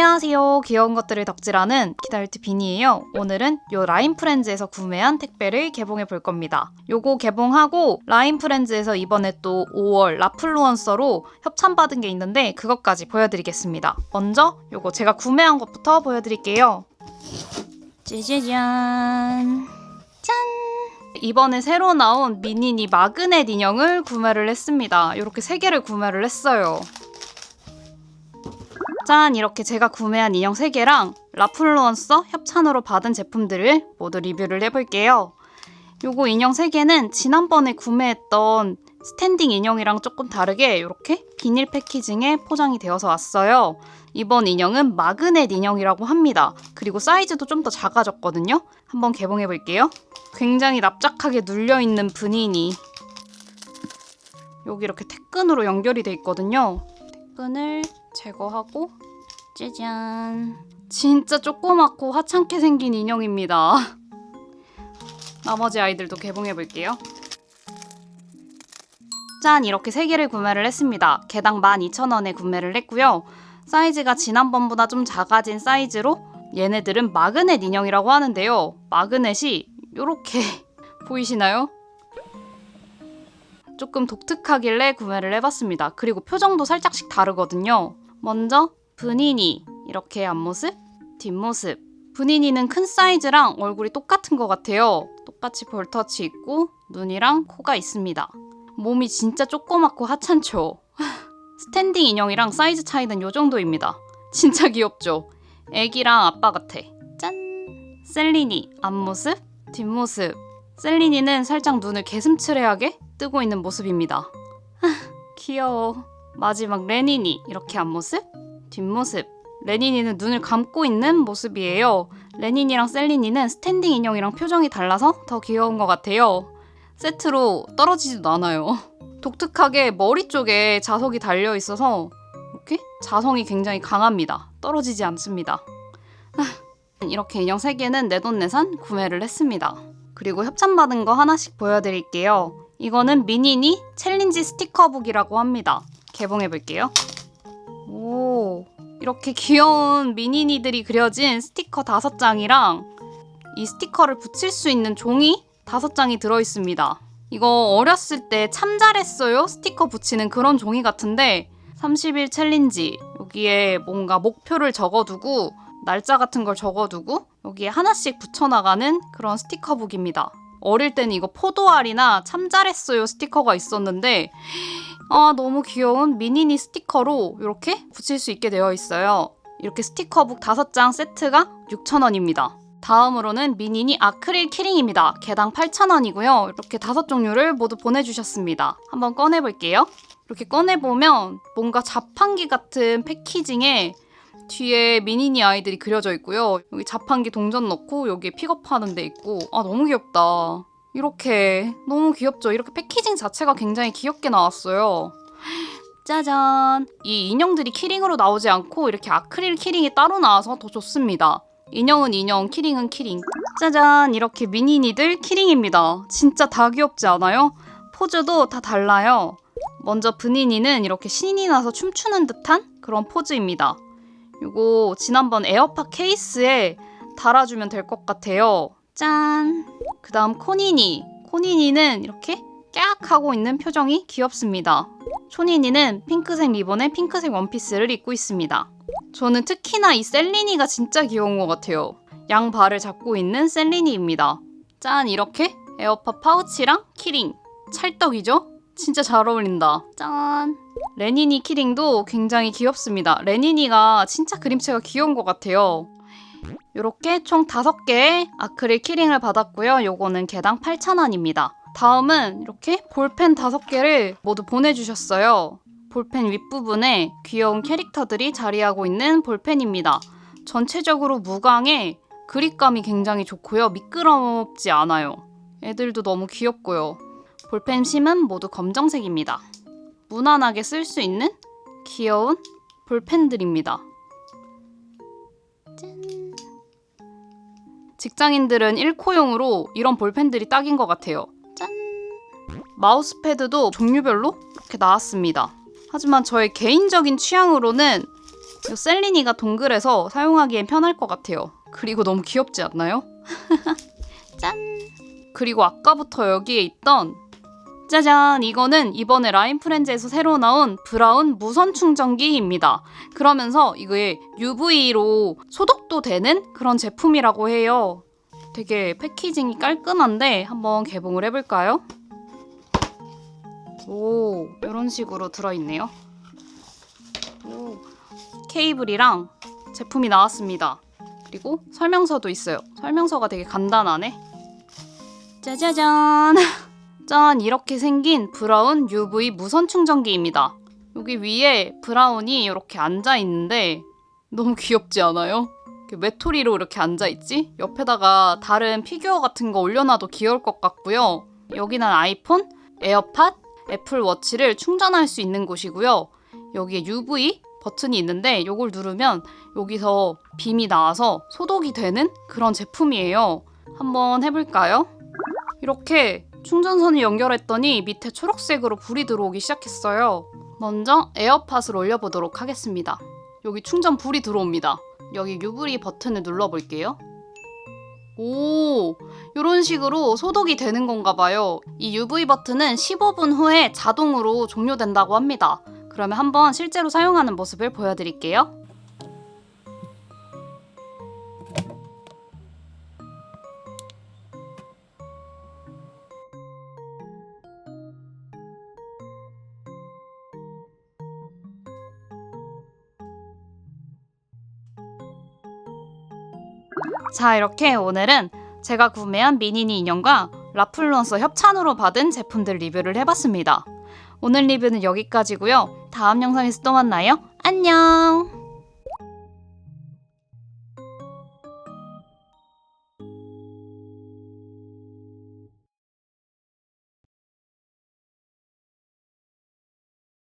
안녕하세요. 귀여운 것들을 덕질하는 키다르트 비니예요. 오늘은 요 라인 프렌즈에서 구매한 택배를 개봉해 볼 겁니다. 요거 개봉하고 라인 프렌즈에서 이번에 또 5월 라플루언서로 협찬받은 게 있는데 그것까지 보여드리겠습니다. 먼저 요거 제가 구매한 것부터 보여드릴게요. 짜자잔. 짠! 이번에 새로 나온 미니니 마그넷 인형을 구매를 했습니다. 이렇게 세 개를 구매를 했어요. 짠! 이렇게 제가 구매한 인형 3개랑 라플루언서 협찬으로 받은 제품들을 모두 리뷰를 해볼게요. 요거 인형 3개는 지난번에 구매했던 스탠딩 인형이랑 조금 다르게 이렇게 비닐 패키징에 포장이 되어서 왔어요. 이번 인형은 마그넷 인형이라고 합니다. 그리고 사이즈도 좀 더 작아졌거든요. 한번 개봉해 볼게요. 굉장히 납작하게 눌려 있는 분이니 여기 이렇게 태끈으로 연결이 돼 있거든요. 태끈을 제거하고 짜잔 진짜 조그맣고 하찮게 생긴 인형입니다. 나머지 아이들도 개봉해 볼게요. 짠 이렇게 세 개를 구매를 했습니다. 개당 12,000원에 구매를 했고요. 사이즈가 지난번보다 좀 작아진 사이즈로 얘네들은 마그넷 인형이라고 하는데요. 마그넷이 이렇게 보이시나요? 조금 독특하길래 구매를 해봤습니다. 그리고 표정도 살짝씩 다르거든요. 먼저 분이니 이렇게 앞모습, 뒷모습. 분이니는 큰 사이즈랑 얼굴이 똑같은 것 같아요. 똑같이 볼터치 있고 눈이랑 코가 있습니다. 몸이 진짜 조그맣고 하찮죠. 스탠딩 인형이랑 사이즈 차이는 요 정도입니다. 진짜 귀엽죠? 애기랑 아빠 같아. 짠! 셀리니 앞모습, 뒷모습. 셀리니는 살짝 눈을 개슴츠레하게 뜨고 있는 모습입니다. 귀여워. 마지막 레니니 이렇게 앞모습, 뒷모습. 레니니는 눈을 감고 있는 모습이에요. 레니니랑 셀리니는 스탠딩 인형이랑 표정이 달라서 더 귀여운 것 같아요. 세트로 떨어지지도 않아요. 독특하게 머리 쪽에 자석이 달려 있어서 이렇게 자성이 굉장히 강합니다. 떨어지지 않습니다. 이렇게 인형 3개는 내돈내산 구매를 했습니다. 그리고 협찬받은 거 하나씩 보여드릴게요. 이거는 미니니 챌린지 스티커북이라고 합니다. 개봉해 볼게요. 오, 이렇게 귀여운 미니니들이 그려진 스티커 다섯 장이랑 이 스티커를 붙일 수 있는 종이 다섯 장이 들어 있습니다. 이거 어렸을 때 참 잘했어요 스티커 붙이는 그런 종이 같은데 30일 챌린지 여기에 뭔가 목표를 적어두고 날짜 같은 걸 적어두고 여기에 하나씩 붙여나가는 그런 스티커북입니다. 어릴 때는 이거 포도알이나 참 잘했어요 스티커가 있었는데 아 너무 귀여운 미니니 스티커로 이렇게 붙일 수 있게 되어 있어요. 이렇게 스티커북 5장 세트가 6,000원입니다. 다음으로는 미니니 아크릴 키링입니다. 개당 8,000원이고요. 이렇게 다섯 종류를 모두 보내주셨습니다. 한번 꺼내볼게요. 이렇게 꺼내보면 뭔가 자판기 같은 패키징에 뒤에 미니니 아이들이 그려져 있고요. 여기 자판기 동전 넣고 여기에 픽업하는 데 있고 아 너무 귀엽다. 이렇게 너무 귀엽죠? 이렇게 패키징 자체가 굉장히 귀엽게 나왔어요. 짜잔! 이 인형들이 키링으로 나오지 않고 이렇게 아크릴 키링이 따로 나와서 더 좋습니다. 인형은 인형, 키링은 키링. 짜잔! 이렇게 미니니들 키링입니다. 진짜 다 귀엽지 않아요? 포즈도 다 달라요. 먼저 브니니는 이렇게 신이 나서 춤추는 듯한 그런 포즈입니다. 이거 지난번 에어팟 케이스에 달아주면 될 것 같아요. 짠! 그 다음 코니니. 코니니는 이렇게 깍 하고 있는 표정이 귀엽습니다. 초니니는 핑크색 리본에 핑크색 원피스를 입고 있습니다. 저는 특히나 이 셀리니가 진짜 귀여운 것 같아요. 양 발을 잡고 있는 셀리니입니다. 짠! 이렇게 에어팟 파우치랑 키링. 찰떡이죠? 진짜 잘 어울린다. 짠! 레니니 키링도 굉장히 귀엽습니다. 레니니가 진짜 그림체가 귀여운 것 같아요. 이렇게 총 5개의 아크릴 키링을 받았고요. 요거는 개당 8,000원입니다. 다음은 이렇게 볼펜 5개를 모두 보내주셨어요. 볼펜 윗부분에 귀여운 캐릭터들이 자리하고 있는 볼펜입니다. 전체적으로 무광에 그립감이 굉장히 좋고요. 미끄럽지 않아요. 애들도 너무 귀엽고요. 볼펜 심은 모두 검정색입니다. 무난하게 쓸 수 있는 귀여운 볼펜들입니다. 짠. 직장인들은 1코용으로 이런 볼펜들이 딱인 것 같아요. 짠. 마우스패드도 종류별로 이렇게 나왔습니다. 하지만 저의 개인적인 취향으로는 이 셀리니가 동글해서 사용하기엔 편할 것 같아요. 그리고 너무 귀엽지 않나요? 짠! 그리고 아까부터 여기에 있던 짜잔! 이거는 이번에 라인 프렌즈에서 새로 나온 브라운 무선 충전기입니다. 그러면서 이게 UV로 소독도 되는 그런 제품이라고 해요. 되게 패키징이 깔끔한데 한번 개봉을 해볼까요? 오, 이런 식으로 들어있네요. 오, 케이블이랑 제품이 나왔습니다. 그리고 설명서도 있어요. 설명서가 되게 간단하네. 짜자잔! 짠! 이렇게 생긴 브라운 UV 무선 충전기입니다. 여기 위에 브라운이 이렇게 앉아 있는데 너무 귀엽지 않아요? 메토리로 이렇게 앉아 있지? 옆에다가 다른 피규어 같은 거 올려놔도 귀여울 것 같고요. 여기는 아이폰, 에어팟, 애플 워치를 충전할 수 있는 곳이고요. 여기에 UV 버튼이 있는데 이걸 누르면 여기서 빔이 나와서 소독이 되는 그런 제품이에요. 한번 해볼까요? 이렇게 충전선을 연결했더니 밑에 초록색으로 불이 들어오기 시작했어요. 먼저 에어팟을 올려보도록 하겠습니다. 여기 충전 불이 들어옵니다. 여기 UV 버튼을 눌러볼게요. 오, 이런 식으로 소독이 되는 건가 봐요. 이 UV 버튼은 15분 후에 자동으로 종료된다고 합니다. 그러면 한번 실제로 사용하는 모습을 보여드릴게요. 자, 이렇게 오늘은 제가 구매한 미니니 인형과 라플런서 협찬으로 받은 제품들 리뷰를 해봤습니다. 오늘 리뷰는 여기까지고요. 다음 영상에서 또 만나요. 안녕!